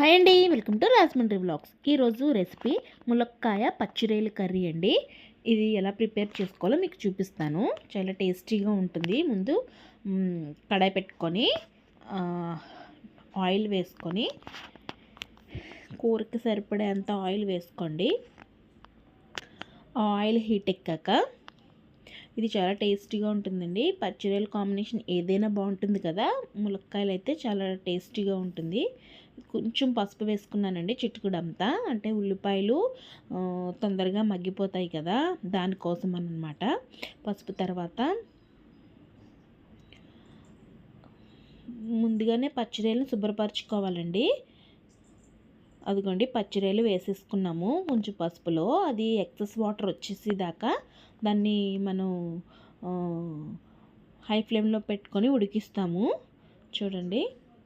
Hi అండి welcome to Rajahmundry blogs ఈరోజు recipe ములక్కాయ పచ్చిరేలు కర్రీ అండి. ఇది ఎలా ప్రిపేర్ చేసుకోవాలో మీకు చూపిస్తాను. చాలా టేస్టీగా ఉంటుంది. ముందు కడాయి పెట్టుకొని ఆయిల్ వేసుకొని కూరకి సరిపడేంత ఆయిల్ వేసుకోండి. ఆయిల్ హీట్ ఎక్కాక ఇది చాలా టేస్టీగా ఉంటుందండి. పచ్చిరేలు కాంబినేషన్ ఏదైనా బాగుంటుంది కదా. ములక్కాయలు అయితే చాలా టేస్టీగా ఉంటుంది. కొంచెం పసుపు వేసుకున్నానండి చిట్టుకుడంతా అంటే ఉల్లిపాయలు తొందరగా మగ్గిపోతాయి కదా దానికోసం అన్నమాట పసుపు తర్వాత ముందుగానే పచ్చిరేలను శుభ్రపరచుకోవాలండి. అదిగోండి పచ్చిరేలు వేసేసుకున్నాము కొంచెం పసుపులో. అది ఎక్సెస్ వాటర్ వచ్చేసి దాకా దాన్ని మనం హై ఫ్లేమ్లో పెట్టుకొని ఉడికిస్తాము. చూడండి.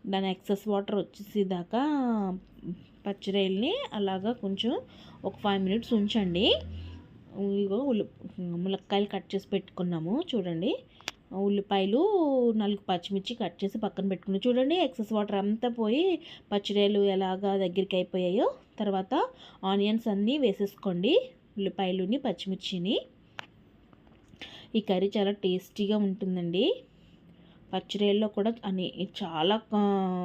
దాని ఎక్సెస్ వాటర్ వచ్చేసేదాకా దాకా అలాగా కొంచెం ఒక ఫైవ్ మినిట్స్ ఉంచండి. ఇగో ఉల్లి ములక్కాయలు కట్ చేసి పెట్టుకున్నాము చూడండి. ఉల్లిపాయలు నాలుగు పచ్చిమిర్చి కట్ చేసి పక్కన పెట్టుకున్నాం. చూడండి ఎక్సెస్ వాటర్ అంతా పోయి పచ్చిరాయలు ఎలాగా దగ్గరికి అయిపోయాయో. తర్వాత ఆనియన్స్ అన్నీ వేసేసుకోండి ఉల్లిపాయలుని పచ్చిమిర్చిని. ఈ కర్రీ చాలా టేస్టీగా ఉంటుందండి. పచ్చిరేల్లో కూడా అని చాలా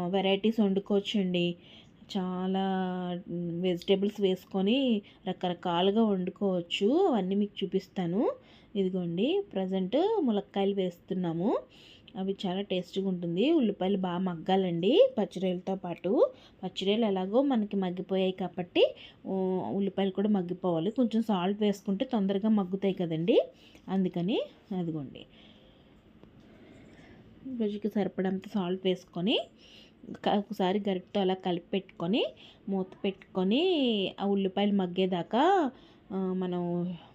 వెరైటీస్ వండుకోవచ్చండి. చాలా వెజిటేబుల్స్ వేసుకొని రకరకాలుగా వండుకోవచ్చు. అవన్నీ మీకు చూపిస్తాను. ఇదిగోండి ప్రజెంట్ ములక్కాయలు వేస్తున్నాము. అవి చాలా టేస్టీగా ఉంటుంది. ఉల్లిపాయలు బాగా మగ్గాలండి పచ్చిరేలతో పాటు. పచ్చిరేలు ఎలాగో మనకి మగ్గిపోయాయి కాబట్టి ఉల్లిపాయలు కూడా మగ్గిపోవాలి. కొంచెం సాల్ట్ వేసుకుంటే తొందరగా మగ్గుతాయి కదండి. అందుకని అదిగోండి. రుచికి సరిపడంత సాల్ట్ వేసుకొని ఒకసారి గరిటతో అలా కలిపి పెట్టుకొని మూత పెట్టుకొని ఆ ఉల్లిపాయలు మగ్గేదాకా మనం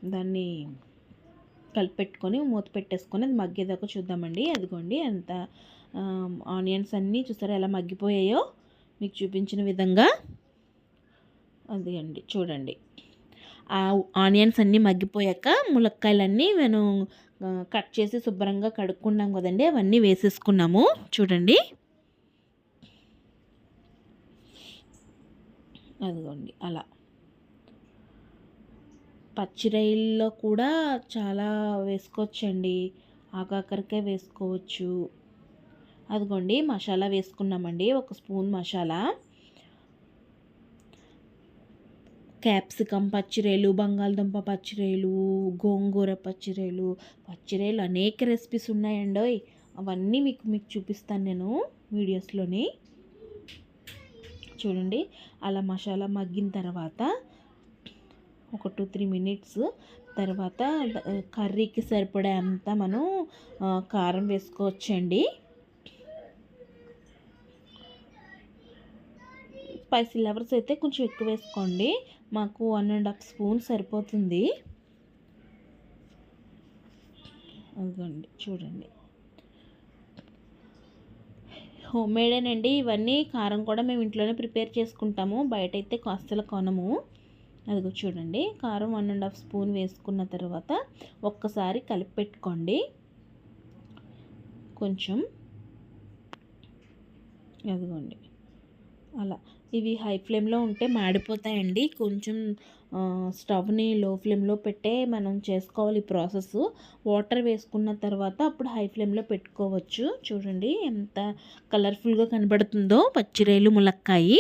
దాన్ని కలిపి పెట్టుకొని మూత పెట్టేసుకొని అది మగ్గేదాకా చూద్దామండి. అదిగోండి అంత ఆనియన్స్ అన్నీ చూసారా ఎలా మగ్గిపోయాయో? మీకు చూపించిన విధంగా. అది అండి చూడండి. ఆ ఆనియన్స్ అన్నీ మగ్గిపోయాక ములక్కాయలన్నీ నేను కట్ చేసి శుభ్రంగా కడుక్కున్నాం కదండి అవన్నీ వేసేసుకున్నాము. చూడండి. అదిగోండి అలా. పచ్చిరైల్లో కూడా చాలా వేసుకోవచ్చండి. ఆకాకరకాయ వేసుకోవచ్చు. అదిగోండి మసాలా వేసుకున్నామండి ఒక స్పూన్ మసాలా. క్యాప్సికమ్ పచ్చిరేలు బంగాళదుంప పచ్చిరేలు గోంగూర పచ్చిరేలు పచ్చిరేలు అనేక రెసిపీస్ ఉన్నాయండి అవన్నీ మీకు మీకు చూపిస్తాను నేను వీడియోస్లోని. చూడండి అలా మసాలా మగ్గిన తర్వాత ఒక టూ త్రీ మినిట్స్ తర్వాత కర్రీకి సరిపడే అంత మనం కారం వేసుకోవచ్చండి. స్పైసీ లవర్స్ అయితే కొంచెం ఎక్కువ వేసుకోండి. మాకు వన్ అండ్ హాఫ్ స్పూన్ సరిపోతుంది. అదిగోండి చూడండి. హోమ్ మేడేనండి ఇవన్నీ కారం కూడా మేము ఇంట్లోనే ప్రిపేర్ చేసుకుంటాము. బయట అయితే అస్సలు కొనము అదిగో చూడండి కారం వన్ అండ్ హాఫ్ స్పూన్ వేసుకున్న తర్వాత ఒక్కసారి కలిపి పెట్టుకోండి. కొంచెం. అదిగోండి అలా. ఇవి హై ఫ్లేమ్లో ఉంటే మాడిపోతాయండి. కొంచెం స్టవ్ని లో ఫ్లేమ్లో పెట్టే మనం చేసుకోవాలి ఈ ప్రాసెస్. వాటర్ వేసుకున్న తర్వాత అప్పుడు హై ఫ్లేమ్లో పెట్టుకోవచ్చు. చూడండి ఎంత కలర్ఫుల్గా కనబడుతుందో. పచ్చిరేలు ములక్కాయి.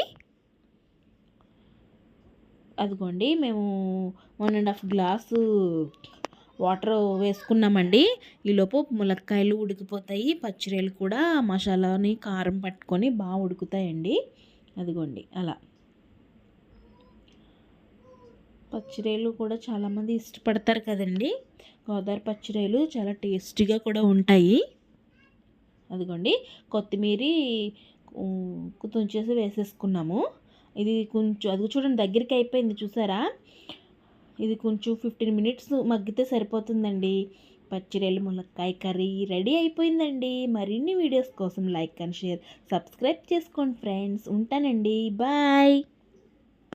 అదిగోండి మేము one and half glass water వేసుకున్నామండి. ఈలోపు ములక్కాయలు ఉడికిపోతాయి. పచ్చిరేలు కూడా మసాలాని కారం పట్టుకొని బాగా ఉడుకుతాయండి. అదిగోండి అలా. పచ్చిరేలు కూడా చాలామంది ఇష్టపడతారు కదండి. గోదావరి పచ్చిరేలు చాలా టేస్టీగా కూడా ఉంటాయి. అదిగోండి కొత్తిమీర తుంచేసి వేసేసుకున్నాము. ఇది కొంచెం అది చూడండి దగ్గరికి అయిపోయింది చూసారా? ఇది కొంచెం ఫిఫ్టీన్ మినిట్స్ మగ్గితే సరిపోతుందండి. పచ్చిరేలు ములక్కాయ కర్రీ రెడీ అయిపోయిందండి. మరిన్ని వీడియోస్ కోసం లైక్ అండ్ షేర్ సబ్స్క్రైబ్ చేసుకోండి ఫ్రెండ్స్. ఉంటానండి. బాయ్.